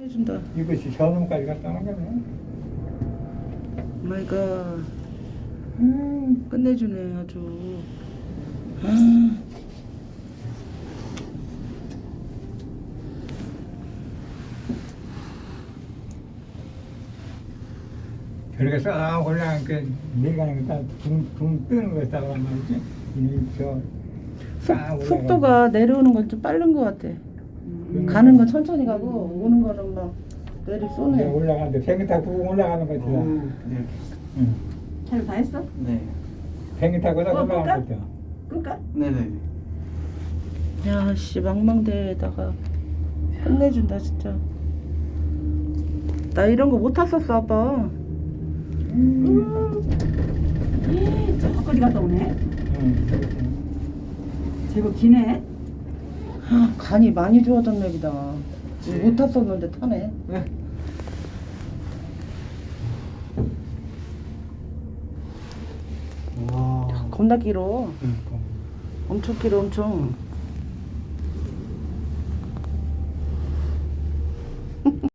해준다. 이것이 저놈까지 갔다 오는 거네. 마이 갓. 음, 끝내주네, 아주. 아, 저렇게 싹 올라가니까 내가 둥둥 뜨는 거 있다고 한 말이지. 저싹 속, 속도가 내려오는 건 좀 빠른 것 같아. 음. 가는 건 천천히 가고, 오는 거는 막 내리 쏘네. 올라가는데 100m 구 올라가는 거지. 네. 응. 잘 다 했어? 네. 100m 구다 어, 올라가는 거죠. 끝까? 네네. 야, 씨, 망망대에다가 끝내준다, 진짜. 나 이런 거 못 탔었어, 아빠. 저 거기까지 갔다 오네. 응. 제법 기네. 간이 많이 좋아졌 맵이다. 예. 못 탔었는데 타네. 네. 와. 겁나 길어. 예, 응. 엄청 길어, 엄청. 음.